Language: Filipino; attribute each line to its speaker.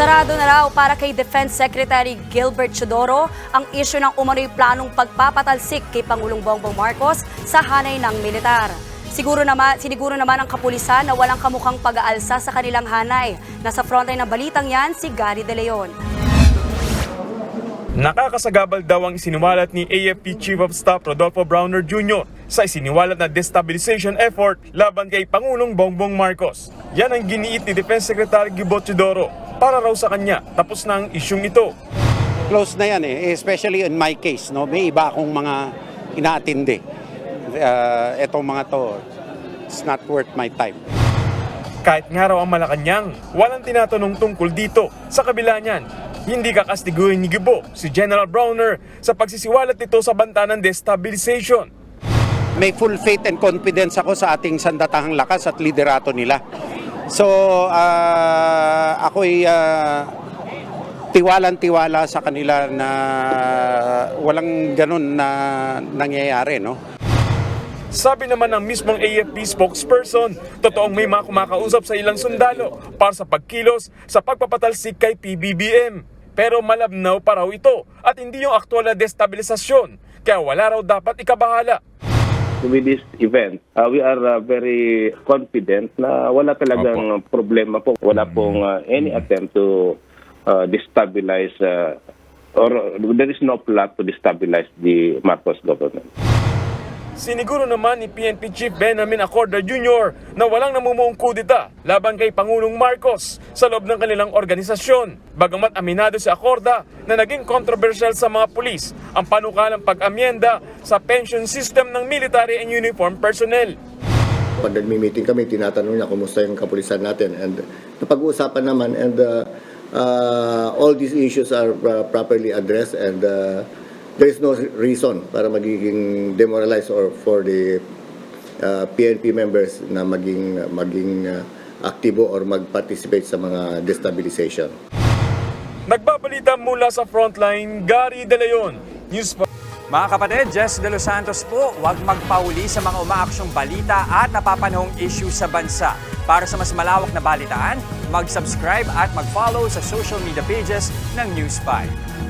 Speaker 1: Sarado na raw para kay Defense Secretary Gilbert Chodoro ang isyu ng umano'y planong pagpapatalsik kay Pangulong Bongbong Marcos sa hanay ng militar. Siguro naman, siniguro naman ang kapulisan na walang kamukhang pag-aalsa sa kanilang hanay. Nasa frontline ng balitang yan si Gary De Leon.
Speaker 2: Nakakasagabal daw ang isiniwalat ni AFP Chief of Staff Rodolfo Browner Jr. sa isiniwalat na destabilization effort laban kay Pangulong Bongbong Marcos. Yan ang giniit ni Defense Secretary Gilbert Chodoro para raw sa kanya tapos na ang isyong ito.
Speaker 3: close na yan eh, especially in my case, no? May iba akong mga inaatindi. Uh, etong mga to, it's not worth my time.
Speaker 2: Kahit nga raw ang Malacanang, walang tinatanong tungkol dito. Sa kabila niyan, hindi kakastiguhin ni Gibo si General Browner sa pagsisiwalat nito sa banta ng destabilization.
Speaker 3: May full faith and confidence ako sa ating sandatahang lakas at liderato nila. So, uh, ako'y uh, tiwalang-tiwala sa kanila na walang ganun na nangyayari, no?
Speaker 2: Sabi naman ng mismong AFP spokesperson, totoong may mga kumakausap sa ilang sundalo para sa pagkilos sa pagpapatalsik kay PBBM. Pero malabnaw pa raw ito at hindi yung aktual na destabilisasyon, kaya wala raw dapat ikabahala.
Speaker 4: With this event, uh, we are uh, very confident na wala talagang problema po. Wala pong uh, any attempt to uh, destabilize uh, or there is no plot to destabilize the Marcos government.
Speaker 2: Siniguro naman ni PNP Chief Benjamin Acorda Jr. na walang namumuong kudita laban kay Pangulong Marcos sa loob ng kanilang organisasyon. Bagamat aminado si Acorda na naging controversial sa mga pulis ang panukalang pag-amyenda sa pension system ng military and uniform personnel.
Speaker 5: Pag nagmi-meeting kami, tinatanong niya kumusta yung kapulisan natin. And napag-uusapan naman and uh, uh, all these issues are uh, properly addressed and uh, there is no reason para magiging demoralized or for the uh, PNP members na maging maging uh, aktibo or mag-participate sa mga destabilization.
Speaker 2: Nagbabalita mula sa frontline, Gary De Leon, News
Speaker 6: Mga kapatid, Jess De Los Santos po, huwag magpauli sa mga umaaksyong balita at napapanahong issue sa bansa. Para sa mas malawak na balitaan, mag-subscribe at mag-follow sa social media pages ng News 5.